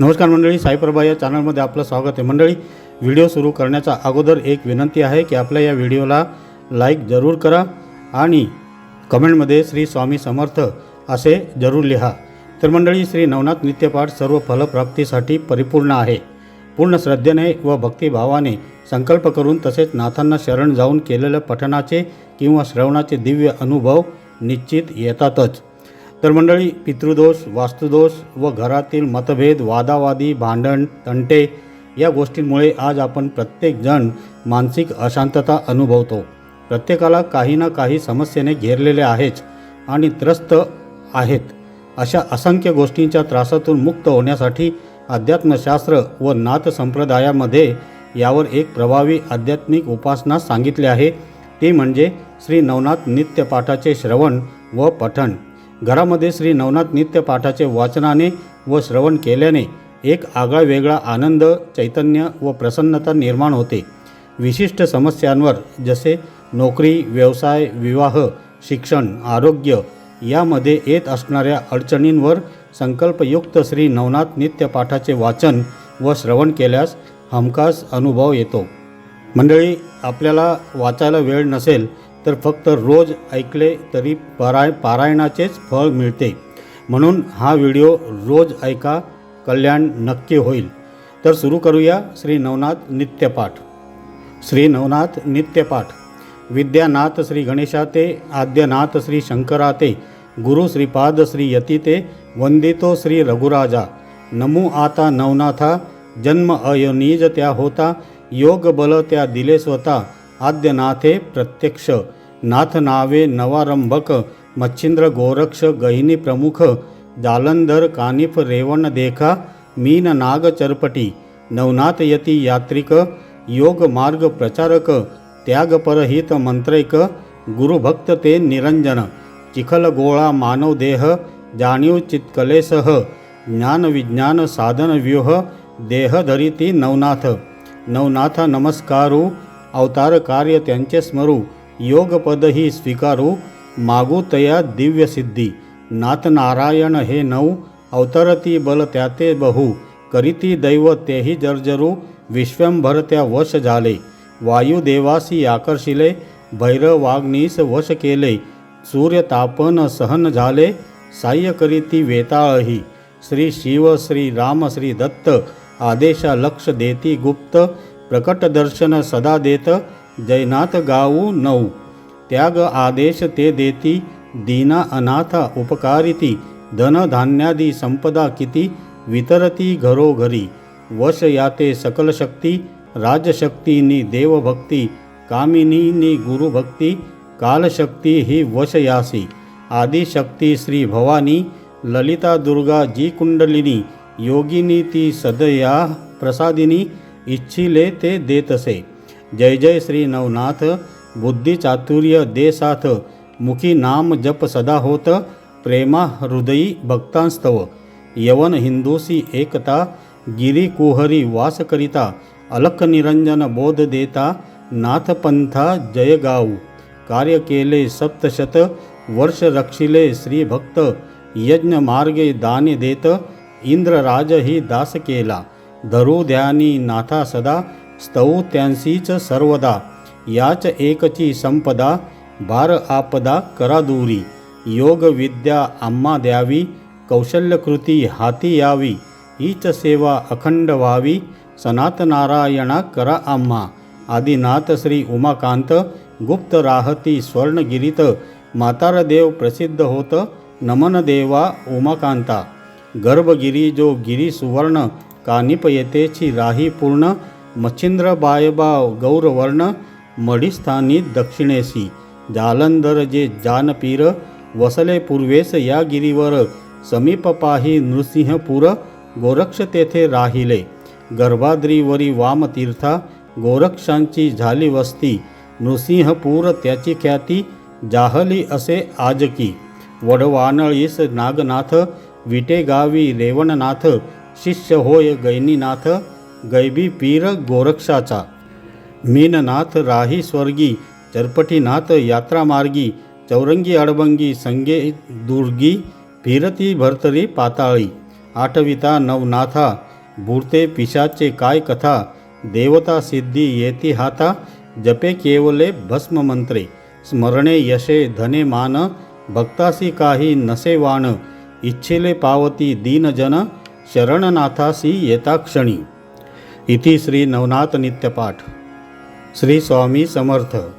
नमस्कार मंडळी साईप्रभा या चॅनलमध्ये आपलं स्वागत आहे. मंडळी व्हिडिओ सुरू करण्याच्या अगोदर एक विनंती आहे की आपल्या या व्हिडिओला लाईक जरूर करा आणि कमेंटमध्ये श्री स्वामी समर्थ असे जरूर लिहा. तर मंडळी श्री नवनाथ नित्यपाठ सर्व फलप्राप्तीसाठी परिपूर्ण आहे. पूर्ण श्रद्धेने व भक्तिभावाने संकल्प करून तसेच नाथांना शरण जाऊन केलेल्या पठणाचे किंवा श्रवणाचे दिव्य अनुभव निश्चित येतातच. तर मंडळी पितृदोष वास्तुदोष व घरातील मतभेद वादावादी भांडण तंटे या गोष्टींमुळे आज आपण प्रत्येकजण मानसिक अशांतता अनुभवतो. प्रत्येकाला काही ना काही समस्येने घेरलेले आहेच आणि त्रस्त आहेत. अशा असंख्य गोष्टींच्या त्रासातून मुक्त होण्यासाठी अध्यात्मशास्त्र व नाथ संप्रदायामध्ये यावर एक प्रभावी आध्यात्मिक उपासना सांगितली आहे. ती म्हणजे श्री नवनाथ नित्यपाठाचे श्रवण व पठण. घरामध्ये श्री नवनाथ नित्यपाठाचे वाचनाने व श्रवण केल्याने एक आगळा वेगळा आनंद चैतन्य व प्रसन्नता निर्माण होते. विशिष्ट समस्यांवर जसे नोकरी व्यवसाय विवाह शिक्षण आरोग्य यामध्ये येत असणाऱ्या अडचणींवर संकल्पयुक्त श्री नवनाथ नित्यपाठाचे वाचन व श्रवण केल्यास हमखास अनुभव येतो. मंडळी आपल्याला वाचायला वेळ नसेल तर फक्त रोज ऐकले तरी पराय पारायणाचेच फळ मिळते. म्हणून हा व्हिडिओ रोज ऐका कल्याण नक्की होईल. तर सुरू करूया श्री नवनाथ नित्यपाठ. श्री नवनाथ नित्यपाठ. विद्यानाथ श्री गणेशाते आद्यनाथ श्री शंकराते गुरु श्रीपाद श्री यतीते वंदितो श्री रघुराजा नमो आता नवनाथा जन्म अयोनीज त्या होता योग बल त्या दिले स्वतः आद्यनाथे प्रत्यक्ष. नाथ नावे नवारंभक मच्छिंद्र गोरक्ष गहिनी प्रमुख जालंधर कानिफ रेवण देखा मीन नाग चरपटी नवनाथ यती यात्रिक योग मार्ग प्रचारक त्यागपरहित मंत्रैक गुरुभक्त ते निरंजन चिखल गोळा मानव देह जाणीव चित्कलेसह ज्ञान विज्ञान साधन व्यूह देहधरिती नवनाथ नवनाथ नमस्कारू अवतार कार्य त्यांचे स्मरू योगपदही स्वीकारू मागू तया दिव्य हे नऊ अवतरती बल त्याते बहु. करीती दैव तेही जर्जरू विश्वंभर त्या वश झाले. वायुदेवासी आकर्षिले भैरवाग्नीस वश केले. सूर्यतापन सहन झाले साह्य करीती वेताळही. श्री शिव श्री राम श्री दत्त आदेशा लक्ष देती गुप्त प्रकट दर्शन सदा देत जैनाथ गाऊ नऊ. त्याग आदेश ते देती दीना अनाथा उपकारिती धनधान्यादी संपदा किती वितरती घरोघरी. वश याते सकल शक्ती राजशक्तीनी देवभक्ती कामिनीनी गुरुभक्ती कालशक्ती ही वश यासी. आदिशक्ती श्री भवानी ललिता दुर्गा जी कुंडलिनी योगिनी ती सदया प्रसादिनी इच्छिले ते देतसे. जय जय श्री नवनाथ बुद्धी चातुर्य देसाथ मुखी नाम जप सदा होत प्रेमा हृदयी भक्तांस्तव। यवन हिंदूसी एकता गिरी कुहरी वास करिता अलख निरंजन बोध देता नाथपंथा जय गाऊ। कार्य केले सप्तशत वर्ष रक्षिले श्री भक्त यज्ञ मार्गे दाने देत इंद्रराज ही दास केला। धरू ध्यानी नाथा सदा स्तव त्यांसीच सर्वदा याच एकची संपदा भार आपदा करा दूरी योग विद्या आम्हा द्यावी कौशल्यकृती हाती यावी हीच सेवा अखंड व्हावी सनातनारायणा करा आम्हा आदिनाथ श्री उमाकांत गुप्त राहती स्वर्णगिरीत मातारदेव प्रसिद्ध होत नमन देवा उमाकांता गर्भगिरी जो गिरी सुवर्ण कानिप येतेची राही पूर्ण मच्छिंद्र बायबा गौरवर्ण मढीस्थानी दक्षिणेसी जालंधर जे जानपीर वसले पूर्वेस या गिरीवर समीप पाही नृसिंहपूर गोरक्ष तेथे राहिले. गर्भाद्रीवरी वामतीर्था गोरक्षांची झाली वस्ती नृसिंहपूर त्याची ख्याती जाहली असे आजकी. वडवानळीस नागनाथ विटेगावी रेवणनाथ शिष्य होय गैनीनाथ गैबी पीर गोरक्षाचा. मीननाथ राही स्वर्गी चरपटीनाथ यात्रामार्गी चौरंगी अडबंगी संगे दुर्गी फिरती भरतरी पाताळी. आठविता नवनाथा बुडते पिशाचे काय कथा देवता सिद्धी येती हाता जपे केवले भस्म मंत्रे स्मरणे यशे धने मान भक्तासी काही नसे वाण इच्छिले पावती दीनजन शरणनाथासी येता क्षणी इति श्री नवनाथ नित्यपाठ. श्री स्वामी समर्थ.